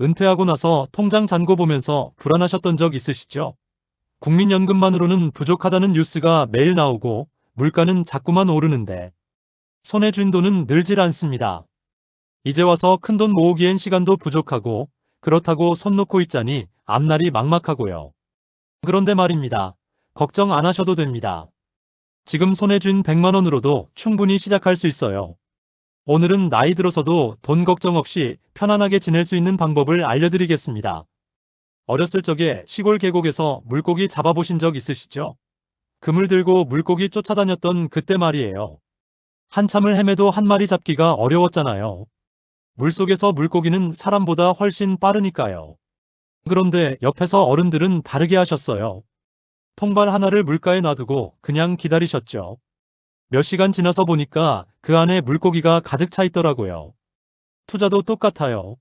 은퇴하고 나서 통장 잔고 보면서 불안하셨던 적 있으시죠? 국민연금만으로는 부족하다는 뉴스가 매일 나오고 물가는 자꾸만 오르는데 손에 쥔 돈은 늘질 않습니다. 이제 와서 큰 돈 모으기엔 시간도 부족하고 그렇다고 손 놓고 있자니 앞날이 막막하고요. 그런데 말입니다. 걱정 안 하셔도 됩니다. 지금 손에 쥔 100만 원으로도 충분히 시작할 수 있어요. 오늘은 나이 들어서도 돈 걱정 없이 편안하게 지낼 수 있는 방법을 알려드리겠습니다. 어렸을 적에 시골 계곡에서 물고기 잡아보신 적 있으시죠? 금을 들고 물고기 쫓아다녔던 그때 말이에요. 한참을 헤매도 한 마리 잡기가 어려웠잖아요. 물속에서 물고기는 사람보다 훨씬 빠르니까요. 그런데 옆에서 어른들은 다르게 하셨어요. 통발 하나를 물가에 놔두고 그냥 기다리셨죠. 몇 시간 지나서 보니까 그 안에 물고기가 가득 차 있더라고요. 투자도 똑같아요.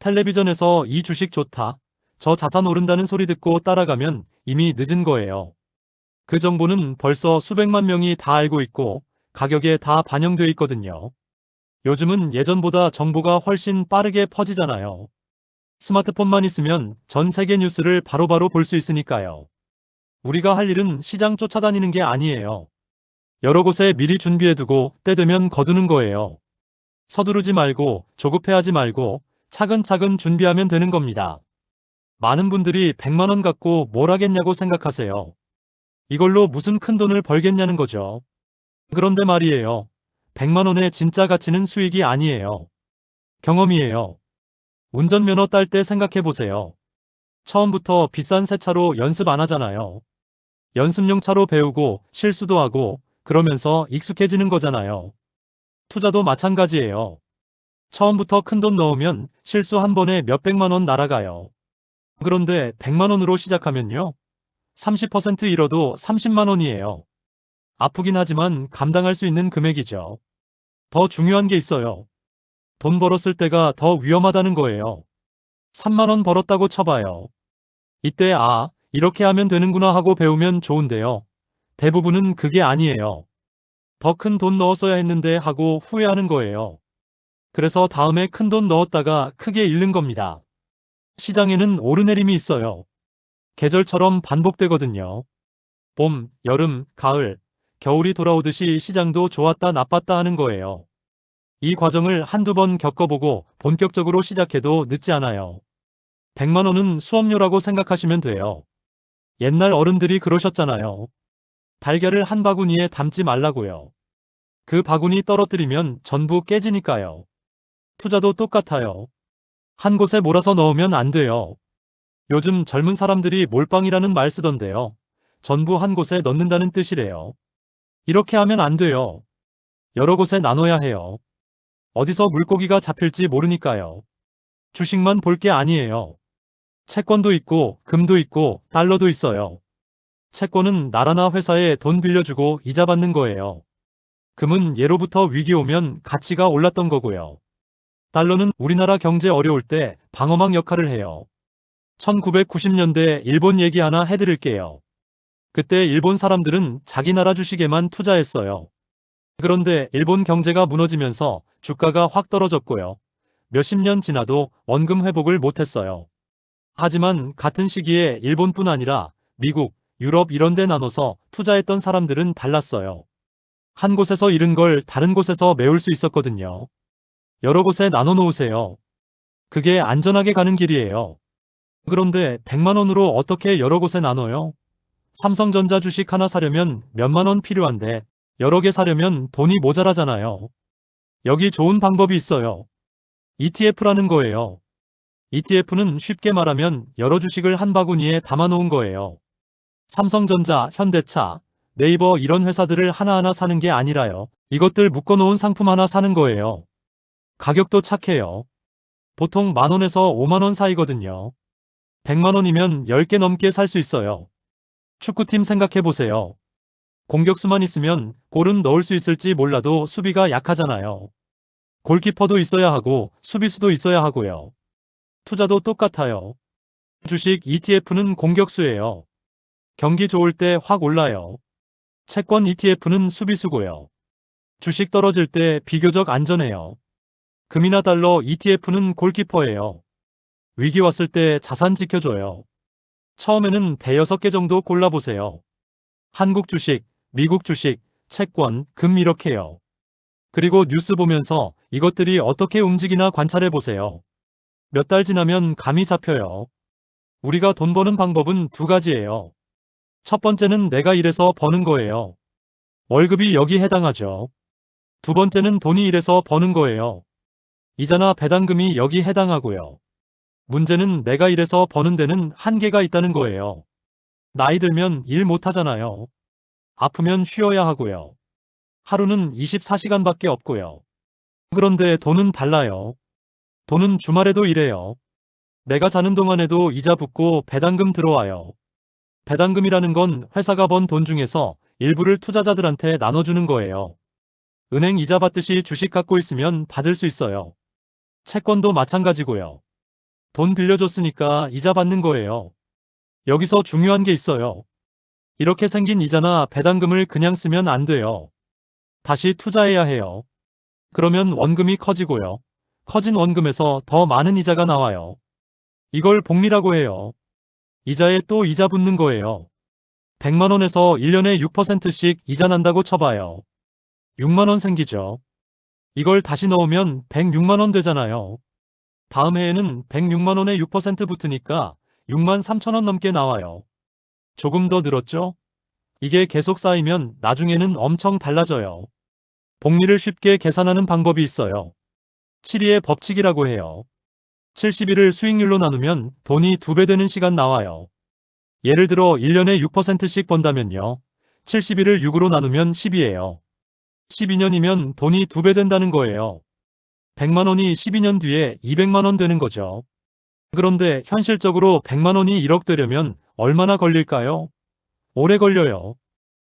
텔레비전에서 이 주식 좋다, 저 자산 오른다는 소리 듣고 따라가면 이미 늦은 거예요. 그 정보는 벌써 수백만 명이 다 알고 있고 가격에 다 반영되어 있거든요. 요즘은 예전보다 정보가 훨씬 빠르게 퍼지잖아요. 스마트폰만 있으면 전 세계 뉴스를 바로바로 볼 수 있으니까요. 우리가 할 일은 시장 쫓아다니는 게 아니에요. 여러 곳에 미리 준비해두고 때 되면 거두는 거예요. 서두르지 말고 조급해하지 말고 차근차근 준비하면 되는 겁니다. 많은 분들이 100만 원 갖고 뭘 하겠냐고 생각하세요. 이걸로 무슨 큰 돈을 벌겠냐는 거죠. 그런데 말이에요. 100만 원의 진짜 가치는 수익이 아니에요. 경험이에요. 운전면허 딸 때 생각해 보세요. 처음부터 비싼 새 차로 연습 안 하잖아요. 연습용 차로 배우고 실수도 하고 그러면서 익숙해지는 거잖아요. 투자도 마찬가지예요. 처음부터 큰 돈 넣으면 실수 한 번에 몇백만 원 날아가요. 그런데 100만 원으로 시작하면요. 30% 잃어도 30만 원이에요. 아프긴 하지만 감당할 수 있는 금액이죠. 더 중요한 게 있어요. 돈 벌었을 때가 더 위험하다는 거예요. 3만 원 벌었다고 쳐봐요. 이때 아, 이렇게 하면 되는구나 하고 배우면 좋은데요. 대부분은 그게 아니에요. 더 큰 돈 넣었어야 했는데 하고 후회하는 거예요. 그래서 다음에 큰 돈 넣었다가 크게 잃는 겁니다. 시장에는 오르내림이 있어요. 계절처럼 반복되거든요. 봄, 여름, 가을, 겨울이 돌아오듯이 시장도 좋았다 나빴다 하는 거예요. 이 과정을 한두 번 겪어보고 본격적으로 시작해도 늦지 않아요. 100만 원은 수업료라고 생각하시면 돼요. 옛날 어른들이 그러셨잖아요. 달걀을 한 바구니에 담지 말라고요. 그 바구니 떨어뜨리면 전부 깨지니까요. 투자도 똑같아요. 한 곳에 몰아서 넣으면 안 돼요. 요즘 젊은 사람들이 몰빵이라는 말 쓰던데요. 전부 한 곳에 넣는다는 뜻이래요. 이렇게 하면 안 돼요. 여러 곳에 나눠야 해요. 어디서 물고기가 잡힐지 모르니까요. 주식만 볼 게 아니에요. 채권도 있고 금도 있고 달러도 있어요. 채권은 나라나 회사에 돈 빌려주고 이자 받는 거예요. 금은 예로부터 위기 오면 가치가 올랐던 거고요. 달러는 우리나라 경제 어려울 때 방어막 역할을 해요. 1990년대 일본 얘기 하나 해드릴게요. 그때 일본 사람들은 자기 나라 주식에만 투자했어요. 그런데 일본 경제가 무너지면서 주가가 확 떨어졌고요. 몇십 년 지나도 원금 회복을 못했어요. 하지만 같은 시기에 일본뿐 아니라 미국, 유럽 이런 데 나눠서 투자했던 사람들은 달랐어요. 한 곳에서 잃은 걸 다른 곳에서 메울 수 있었거든요. 여러 곳에 나눠 놓으세요. 그게 안전하게 가는 길이에요. 그런데 100만 원으로 어떻게 여러 곳에 나눠요? 삼성전자 주식 하나 사려면 몇만 원 필요한데 여러 개 사려면 돈이 모자라잖아요. 여기 좋은 방법이 있어요. ETF라는 거예요. ETF는 쉽게 말하면 여러 주식을 한 바구니에 담아 놓은 거예요. 삼성전자, 현대차, 네이버 이런 회사들을 하나하나 사는 게 아니라요. 이것들 묶어 놓은 상품 하나 사는 거예요. 가격도 착해요. 보통 만원에서 5만원 사이거든요. 100만원이면 10개 넘게 살 수 있어요. 축구팀 생각해보세요. 공격수만 있으면 골은 넣을 수 있을지 몰라도 수비가 약하잖아요. 골키퍼도 있어야 하고 수비수도 있어야 하고요. 투자도 똑같아요. 주식 ETF는 공격수예요. 경기 좋을 때 확 올라요. 채권 ETF는 수비수고요. 주식 떨어질 때 비교적 안전해요. 금이나 달러 ETF는 골키퍼예요. 위기 왔을 때 자산 지켜줘요. 처음에는 대여섯 개 정도 골라보세요. 한국 주식, 미국 주식, 채권, 금 이렇게요. 그리고 뉴스 보면서 이것들이 어떻게 움직이나 관찰해 보세요. 몇 달 지나면 감이 잡혀요. 우리가 돈 버는 방법은 두 가지예요. 첫 번째는 내가 일해서 버는 거예요. 월급이 여기 해당하죠. 두 번째는 돈이 일해서 버는 거예요. 이자나 배당금이 여기 해당하고요. 문제는 내가 일해서 버는 데는 한계가 있다는 거예요. 나이 들면 일 못하잖아요. 아프면 쉬어야 하고요. 하루는 24시간밖에 없고요. 그런데 돈은 달라요. 돈은 주말에도 일해요. 내가 자는 동안에도 이자 붙고 배당금 들어와요. 배당금이라는 건 회사가 번 돈 중에서 일부를 투자자들한테 나눠주는 거예요. 은행 이자 받듯이 주식 갖고 있으면 받을 수 있어요. 채권도 마찬가지고요. 돈 빌려줬으니까 이자 받는 거예요. 여기서 중요한 게 있어요. 이렇게 생긴 이자나 배당금을 그냥 쓰면 안 돼요. 다시 투자해야 해요. 그러면 원금이 커지고요. 커진 원금에서 더 많은 이자가 나와요. 이걸 복리라고 해요. 이자에 또 이자 붙는 거예요. 100만원에서 1년에 6%씩 이자 난다고 쳐봐요. 6만원 생기죠. 이걸 다시 넣으면 106만원 되잖아요. 다음 해에는 106만원에 6% 붙으니까 6만 3천원 넘게 나와요. 조금 더 늘었죠? 이게 계속 쌓이면 나중에는 엄청 달라져요. 복리를 쉽게 계산하는 방법이 있어요. 7위의 법칙이라고 해요. 70일을 수익률로 나누면 돈이 두배 되는 시간 나와요. 예를 들어 1년에 6%씩 번다면요. 70일을 6으로 나누면 10이에요. 12년이면 돈이 두배 된다는 거예요. 100만 원이 12년 뒤에 200만 원 되는 거죠. 그런데 현실적으로 100만 원이 1억 되려면 얼마나 걸릴까요? 오래 걸려요.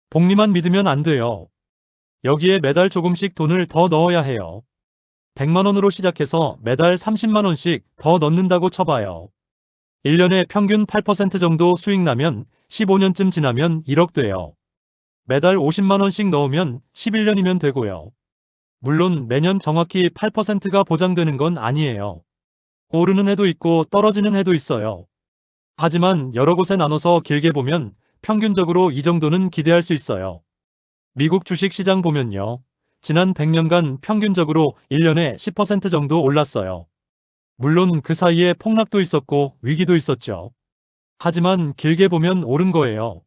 복리만 믿으면 안 돼요. 여기에 매달 조금씩 돈을 더 넣어야 해요. 100만 원으로 시작해서 매달 30만 원씩 더 넣는다고 쳐봐요. 1년에 평균 8% 정도 수익 나면 15년쯤 지나면 1억 돼요. 매달 50만 원씩 넣으면 11년이면 되고요. 물론 매년 정확히 8%가 보장되는 건 아니에요. 오르는 해도 있고 떨어지는 해도 있어요. 하지만 여러 곳에 나눠서 길게 보면 평균적으로 이 정도는 기대할 수 있어요. 미국 주식 시장 보면요. 지난 100년간 평균적으로 1년에 10% 정도 올랐어요. 물론 그 사이에 폭락도 있었고 위기도 있었죠. 하지만 길게 보면 오른 거예요.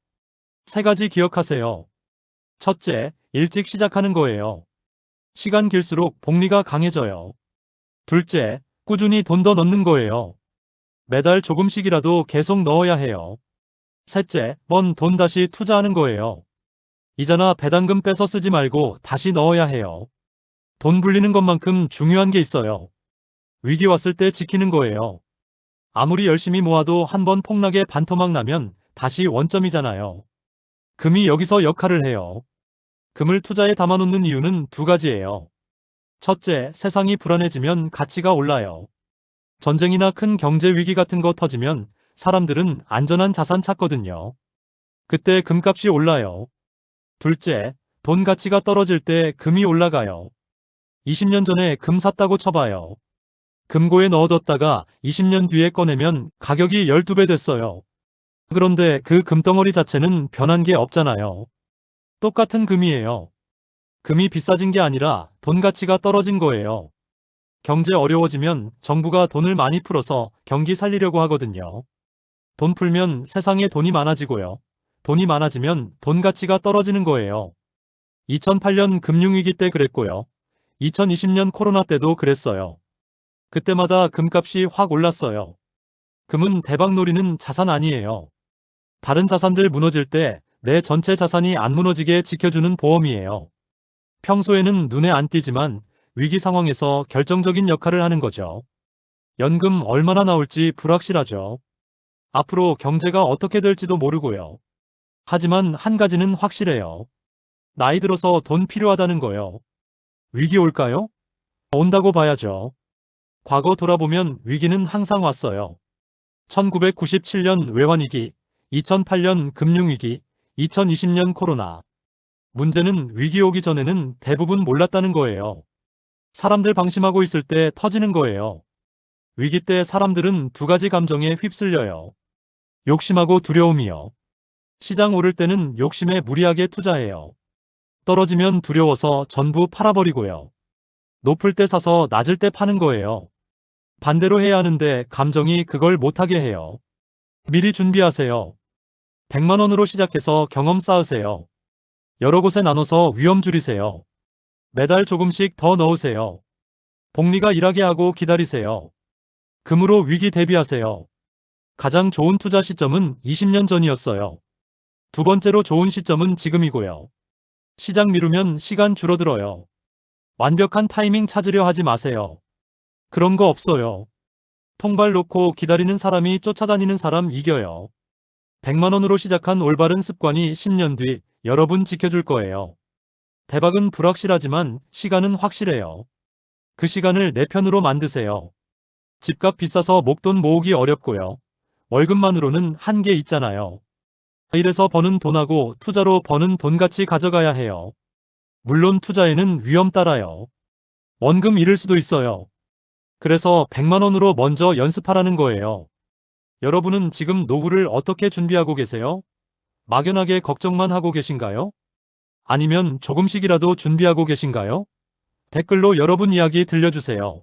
세 가지 기억하세요. 첫째, 일찍 시작하는 거예요. 시간 길수록 복리가 강해져요. 둘째, 꾸준히 돈 더 넣는 거예요. 매달 조금씩이라도 계속 넣어야 해요. 셋째, 번 돈 다시 투자하는 거예요. 이자나 배당금 빼서 쓰지 말고 다시 넣어야 해요. 돈 불리는 것만큼 중요한 게 있어요. 위기 왔을 때 지키는 거예요. 아무리 열심히 모아도 한 번 폭락에 반토막 나면 다시 원점이잖아요. 금이 여기서 역할을 해요. 금을 투자에 담아놓는 이유는 두 가지예요. 첫째, 세상이 불안해지면 가치가 올라요. 전쟁이나 큰 경제 위기 같은 거 터지면 사람들은 안전한 자산 찾거든요. 그때 금값이 올라요. 둘째, 돈 가치가 떨어질 때 금이 올라가요. 20년 전에 금 샀다고 쳐봐요. 금고에 넣어뒀다가 20년 뒤에 꺼내면 가격이 12배 됐어요. 그런데 그 금덩어리 자체는 변한 게 없잖아요. 똑같은 금이에요. 금이 비싸진 게 아니라 돈 가치가 떨어진 거예요. 경제 어려워지면 정부가 돈을 많이 풀어서 경기 살리려고 하거든요. 돈 풀면 세상에 돈이 많아지고요. 돈이 많아지면 돈 가치가 떨어지는 거예요. 2008년 금융위기 때 그랬고요. 2020년 코로나 때도 그랬어요. 그때마다 금값이 확 올랐어요. 금은 대박 노리는 자산 아니에요. 다른 자산들 무너질 때 내 전체 자산이 안 무너지게 지켜주는 보험이에요. 평소에는 눈에 안 띄지만 위기 상황에서 결정적인 역할을 하는 거죠. 연금 얼마나 나올지 불확실하죠. 앞으로 경제가 어떻게 될지도 모르고요. 하지만 한 가지는 확실해요. 나이 들어서 돈 필요하다는 거요. 위기 올까요? 온다고 봐야죠. 과거 돌아보면 위기는 항상 왔어요. 1997년 외환위기, 2008년 금융위기, 2020년 코로나. 문제는 위기 오기 전에는 대부분 몰랐다는 거예요. 사람들 방심하고 있을 때 터지는 거예요. 위기 때 사람들은 두 가지 감정에 휩쓸려요. 욕심하고 두려움이요. 시장 오를 때는 욕심에 무리하게 투자해요. 떨어지면 두려워서 전부 팔아버리고요. 높을 때 사서 낮을 때 파는 거예요. 반대로 해야 하는데 감정이 그걸 못하게 해요. 미리 준비하세요. 100만 원으로 시작해서 경험 쌓으세요. 여러 곳에 나눠서 위험 줄이세요. 매달 조금씩 더 넣으세요. 복리가 일하게 하고 기다리세요. 금으로 위기 대비하세요. 가장 좋은 투자 시점은 20년 전이었어요. 두 번째로 좋은 시점은 지금이고요. 시장 미루면 시간 줄어들어요. 완벽한 타이밍 찾으려 하지 마세요. 그런 거 없어요. 통발 놓고 기다리는 사람이 쫓아다니는 사람 이겨요. 100만 원으로 시작한 올바른 습관이 10년 뒤 여러분 지켜줄 거예요. 대박은 불확실하지만 시간은 확실해요. 그 시간을 내 편으로 만드세요. 집값 비싸서 목돈 모으기 어렵고요. 월급만으로는 한계 있잖아요. 일에서 버는 돈하고 투자로 버는 돈 같이 가져가야 해요. 물론 투자에는 위험 따라요. 원금 잃을 수도 있어요. 그래서 100만 원으로 먼저 연습하라는 거예요. 여러분은 지금 노후를 어떻게 준비하고 계세요? 막연하게 걱정만 하고 계신가요? 아니면 조금씩이라도 준비하고 계신가요? 댓글로 여러분 이야기 들려주세요.